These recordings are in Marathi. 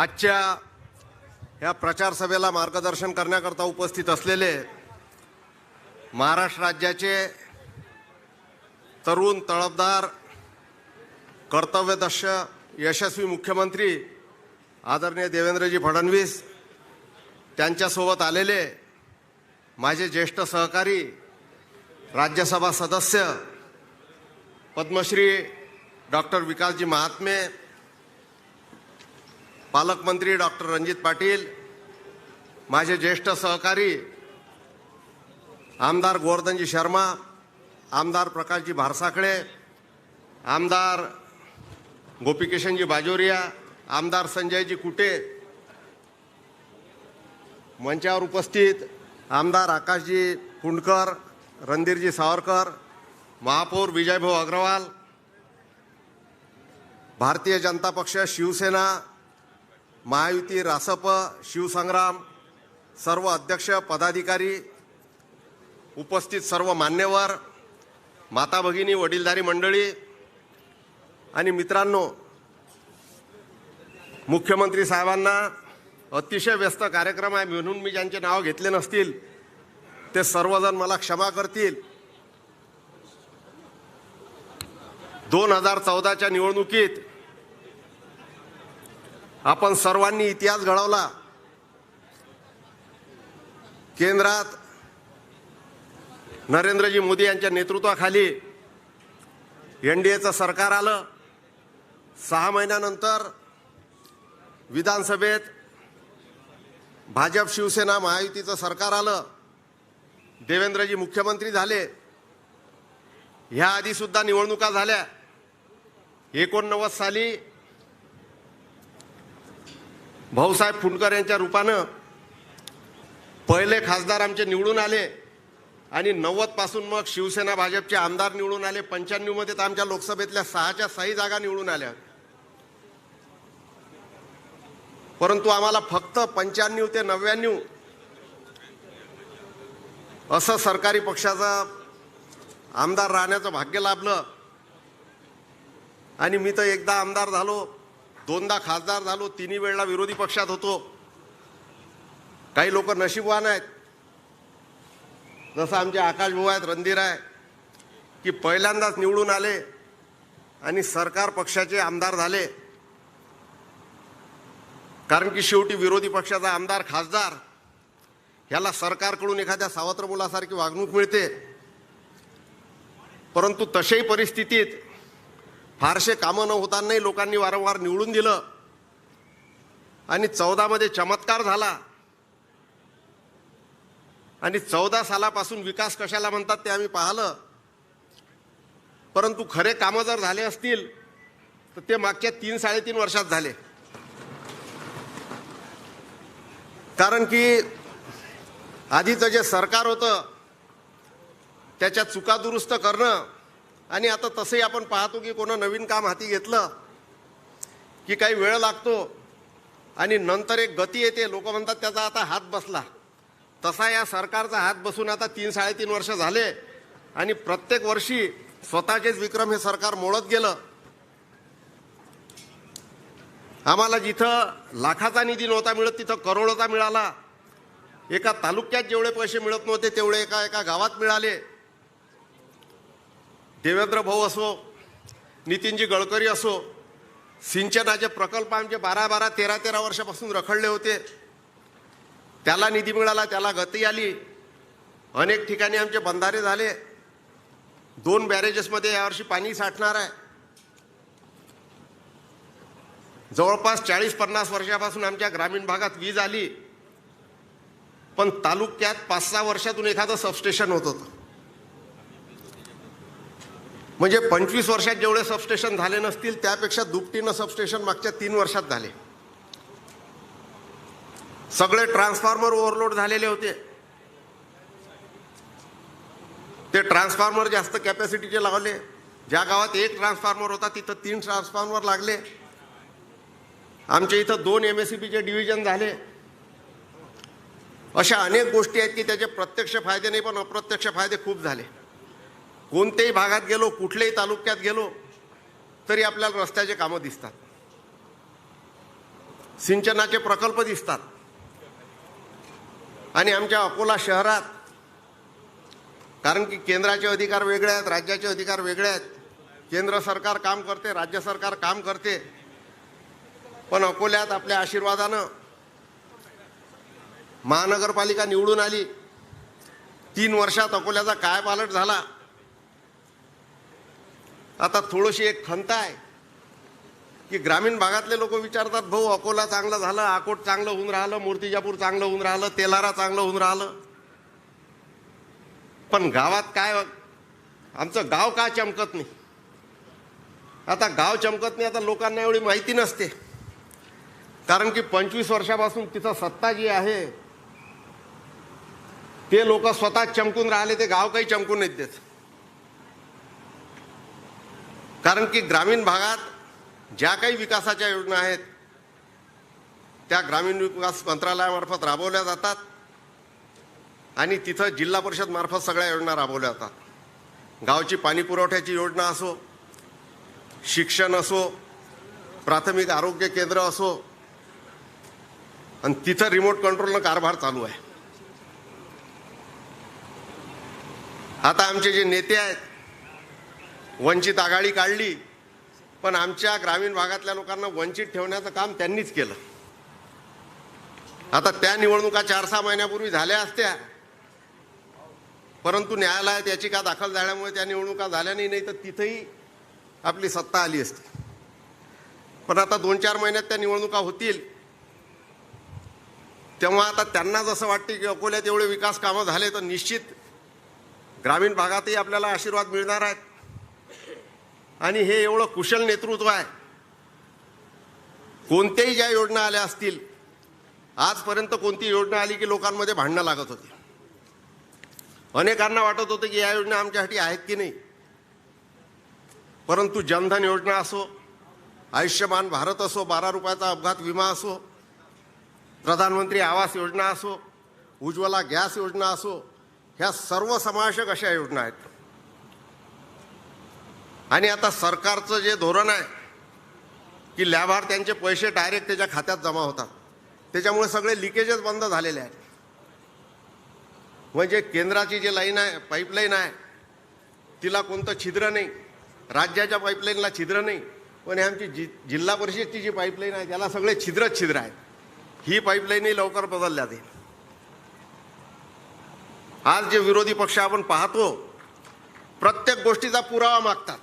आजच्या या प्रचार सभेला मार्गदर्शन करण्याकरता उपस्थित असलेले महाराष्ट्र राज्याचे तरुण तळपदार कर्तव्यदक्ष यशस्वी मुख्यमंत्री आदरणीय देवेंद्रजी फडणवीस त्यांच्यासोबत आलेले माझे ज्येष्ठ सहकारी राज्यसभा सदस्य पद्मश्री डॉक्टर विकासजी महात्मे पालकमंत्री डॉक्टर रणजित पाटील माझे ज्येष्ठ सहकारी आमदार गोवर्धनजी शर्मा आमदार प्रकाशजी भारसाखळे आमदार गोपीकिशनजी बाजोरिया आमदार संजयजी कुटे मंचावर उपस्थित आमदार आकाशजी कुंडकर रणधीरजी सावरकर महापौर विजयभाऊ अग्रवाल भारतीय जनता पक्ष शिवसेना महायुती रासप शिवसंग्राम सर्व अध्यक्ष पदाधिकारी उपस्थित सर्व मान्यवर माता भगिनी वडीलधारी मंडळी आणि मित्रांनो मुख्यमंत्री साहेबांना अतिशय व्यस्त कार्यक्रम आहे. म्हणून मी ज्यांचे नाव घेतले नसतील ते सर्वजण मला क्षमा करतील. दोन हजार चौदाच्या निवडणुकीत आपण सर्वांनी इतिहास घडवला. केंद्रात नरेंद्रजी मोदी यांच्या नेतृत्वाखाली एन डी एचं सरकार आलं. सहा महिन्यानंतर विधानसभेत भाजप शिवसेना महायुतीचं सरकार आलं. देवेंद्रजी मुख्यमंत्री झाले. ह्या आधी सुद्धा निवडणुका झाल्या. एकोणनव्वद साली भाऊसाहेब फुंडकर यांच्या रूपानं पहिले खासदार आमचे निवडून आले आणि नव्वदपासून मग शिवसेना भाजपचे आमदार निवडून आले. पंच्याण्णवमध्ये तर आमच्या लोकसभेतल्या सहाच्या सही जागा निवडून आल्या. परंतु आम्हाला फक्त पंच्याण्णव ते नव्याण्णव असं सरकारी पक्षाचा आमदार राहण्याचं भाग्य लाभलं. आणि मी तर एकदा आमदार झालो. दोनदा खासदार झालो तिन्ही वेळेला विरोधी पक्षात होतो. काही लोक नशीबवान आहेत. जसं आमचे आकाशभाऊ आहेत रणधीर आहे की पहिल्यांदाच निवडून आले आणि सरकार पक्षाचे आमदार झाले. कारण की शेवटी विरोधी पक्षाचा आमदार खासदार ह्याला सरकारकडून एखाद्या सावत्र मुलासारखी वागणूक मिळते. परंतु तशाही परिस्थितीत फारसे कामं न होतानाही लोकांनी वारंवार निवडून दिलं. आणि चौदामध्ये चमत्कार झाला. आणि चौदा सालापासून विकास कशाला म्हणतात ते आम्ही पाहिलं. परंतु खरे कामं जर झाले असतील तर ते मागच्या तीन साडेतीन वर्षात झाले. कारण की आधीचं जे सरकार होतं त्याच्या चुका दुरुस्त करणं आणि आता तसंही आपण पाहतो की कोणं नवीन काम हाती घेतलं की काही वेळ लागतो आणि नंतर एक गती येते. लोक म्हणतात त्याचा आता हात बसला. तसा या सरकारचा हात बसून आता तीन साडेतीन वर्ष झाले आणि प्रत्येक वर्षी स्वतःचेच विक्रम हे सरकार मोडत गेलं. आम्हाला जिथं लाखाचा निधी नव्हता मिळत तिथं करोडोचा मिळाला. एका तालुक्यात जेवढे पैसे मिळत नव्हते तेवढे एका एका गावात मिळाले. देवेंद्र भाऊ असो नितीनजी गडकरी असो सिंचनाचे प्रकल्प आमचे बारा बारा तेरा तेरा वर्षापासून रखडले होते. त्याला निधी मिळाला त्याला गती आली. अनेक ठिकाणी आमचे बंधारे झाले. दोन बॅरेजेसमध्ये यावर्षी पाणी साठणार आहे. जवळपास चाळीस पन्नास वर्षापासून आमच्या ग्रामीण भागात वीज आली. पण तालुक्यात पाच सहा वर्षातून एखादं सबस्टेशन होत होतं. म्हणजे पंचवीस वर्षात जेवढे सबस्टेशन झाले नसतील त्यापेक्षा दुपटीनं सबस्टेशन मागच्या तीन वर्षात झाले. सगळे ट्रान्सफॉर्मर ओव्हरलोड झालेले होते. ते ट्रान्सफॉर्मर जास्त कॅपॅसिटीचे लावले. ज्या गावात एक ट्रान्सफॉर्मर होता तिथं तीन ट्रान्सफॉर्मर लागले. आमच्या इथं दोन एम एस सी बीचे डिव्हिजन झाले. अशा अनेक गोष्टी आहेत की त्याचे प्रत्यक्ष फायदे नाही पण अप्रत्यक्ष फायदे खूप झाले. कोणत्याही भागात गेलो कुठल्याही तालुक्यात गेलो तरी आपल्याला रस्त्याचे कामं दिसतात. सिंचनाचे प्रकल्प दिसतात. आणि आमच्या अकोला शहरात कारण की केंद्राचे अधिकार वेगळे आहेत राज्याचे अधिकार वेगळे आहेत केंद्र सरकार काम करते राज्य सरकार काम करते पण अकोल्यात आपल्या आशीर्वादानं महानगरपालिका निवडून आली. तीन वर्षात अकोल्याचा काय पालट झाला. आता थोडीशी एक खंत आहे की ग्रामीण भागातले लोक विचारतात भाऊ अकोला चांगलं झालं अकोट चांगलं होऊन राहिलं मूर्तिजापूर चांगलं होऊन राहिलं तेलारा चांगलं होऊन राहिलं. पण गावात काय आमचं गाव का चमकत नाही? आता गाव चमकत नाही आता लोकांना एवढी माहिती नसते. कारण की पंचवीस वर्षापासून तिथं सत्ता जी आहे ते लोक स्वतः चमकून राहिले ते गाव काही चमकून येत देत. कारण की ग्रामीण भागात ज्या काही विकासाच्या योजना आहेत त्या ग्रामीण विकास मंत्रालयामार्फत राबवल्या जातात आणि तिथं जिल्हा परिषदमार्फत सगळ्या योजना राबवल्या जातात. गावची पाणी पुरवठ्याची योजना असो शिक्षण असो प्राथमिक आरोग्य केंद्र असो आणि तिथं रिमोट कंट्रोलनं कारभार चालू आहे. आता आमचे जे नेते आहेत वंचित आघाडी काढली. पण आमच्या ग्रामीण भागातल्या लोकांना वंचित ठेवण्याचं काम त्यांनीच केलं. आता त्या निवडणुका चार सहा महिन्यापूर्वी झाल्या असत्या. परंतु न्यायालयात याचिका दाखल झाल्यामुळे त्या निवडणुका झाल्या नाही नाही तर तिथंही आपली सत्ता आली असती. पण आता दोन चार महिन्यात त्या निवडणुका होतील. तेव्हा आता त्यांना जसं वाटते की अकोल्यात एवढे विकास कामं झाले तर निश्चित ग्रामीण भागातही आपल्याला आशीर्वाद मिळणार आहेत. आणि हे एवढं कुशल नेतृत्व आहे. कोणत्याही ज्या योजना आल्या असतील आजपर्यंत कोणती योजना आली की लोकांमध्ये भांडणं लागत होती? अनेकांना वाटत होतं की या योजना आमच्यासाठी आहेत की नाही? परंतु जनधन योजना असो आयुष्यमान भारत असो बारा रुपयाचा अपघात विमा असो प्रधानमंत्री आवास योजना असो उज्ज्वला गॅस योजना असो ह्या सर्व समावेशक अशा योजना आहेत. आणि आता सरकारचं जे धोरण आहे की लाभार्थ्यांचे पैसे डायरेक्ट त्याच्या खात्यात जमा होतात. त्याच्यामुळे सगळे लिकेजेस बंद झालेले आहेत. म्हणजे केंद्राची जी लाईन आहे पाईपलाईन आहे तिला कोणतं छिद्र नाही. राज्याच्या पाईपलाईनला छिद्र नाही. पण हे आमची जि जिल्हा परिषदची जी पाईपलाईन आहे त्याला सगळे छिद्रच छिद्र आहेत. ही पाईपलाईनही लवकर बदलल्या जाईल. आज जे विरोधी पक्ष आपण पाहतो प्रत्येक गोष्टीचा पुरावा मागतात.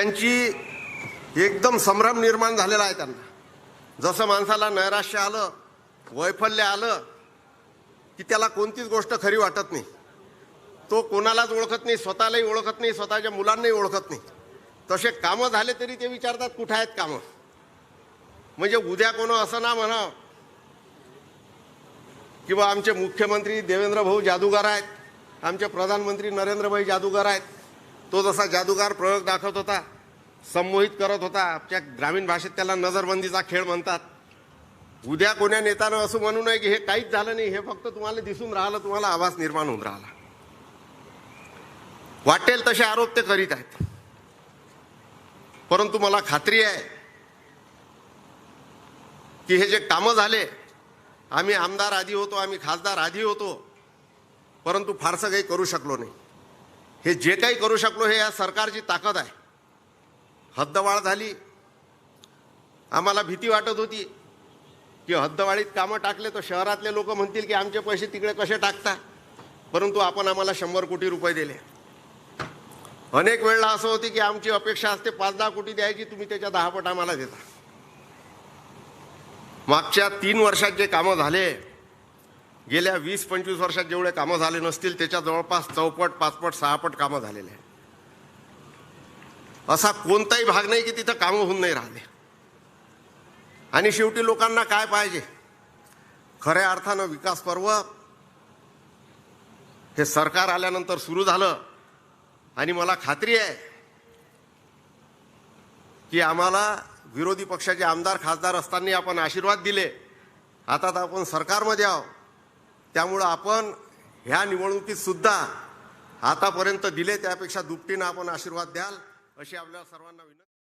त्यांची एकदम संभ्रम निर्माण झालेला आहे त्यांना. जसं माणसाला नैराश्य आलं वैफल्य आलं की त्याला कोणतीच गोष्ट खरी वाटत नाही. तो कोणालाच ओळखत नाही स्वतःलाही ओळखत नाही स्वतःच्या मुलांनाही ओळखत नाही. तसे कामं झाले तरी ते विचारतात कुठं आहेत कामं? म्हणजे उद्या कोण असं ना म्हणा किंवा आमचे मुख्यमंत्री देवेंद्र भाऊ जादूगार आहेत आमचे प्रधानमंत्री नरेंद्रभाई जादूगार आहेत तो जसा जादूगार प्रयोग दाखवत होता संमोहित करत होता आपल्या ग्रामीण भाषेत त्याला नजरबंदीचा खेळ म्हणतात. उद्या कोण्या नेत्यानं असं म्हणू नये की हे काहीच झालं नाही हे फक्त तुम्हाला दिसून राहिलं तुम्हाला आवाज निर्माण होऊन राहिला. वाटेल तसे आरोप ते करीत आहेत. परंतु मला खात्री आहे की हे जे कामं झाले आम्ही आमदार आधी होतो आम्ही खासदार आधी होतो परंतु फारसं काही करू शकलो नाही. हे जे काही करू शकलो हे या सरकारची ताकद आहे. हद्दवाढ झाली. आम्हाला भीती वाटत होती की हद्दवाळीत कामं टाकले तर शहरातले लोक म्हणतील की आमचे पैसे तिकडे कसे टाकता? परंतु आपण आम्हाला शंभर कोटी रुपये दिले. अनेक वेळेला असं होते की आमची अपेक्षा असते पाच दहा कोटी द्यायची तुम्ही त्याच्या दहा पट आम्हाला देता. मागच्या तीन वर्षात जे कामं झाले गेल्या वीस पंचवीस वर्षात जेवढे कामं झाले नसतील त्याच्या जवळपास चौपट पाचपट सहापट कामं झालेले आहे असा कोणताही भाग नाही की तिथं कामं होऊन नाही राहिले. आणि शेवटी लोकांना काय पाहिजे? खऱ्या अर्थानं विकास पर्व. हे सरकार आल्यानंतर सुरू झालं. आणि मला खात्री आहे की आम्हाला विरोधी पक्षाचे आमदार खासदार असताना आपण आशीर्वाद दिले. आता तर आपण सरकारमध्ये आहो त्यामुळं आपण ह्या निवडणुकीतसुद्धा आतापर्यंत दिले त्यापेक्षा दुपटीनं आपण आशीर्वाद द्याल अशी आपल्या सर्वांना विनंती.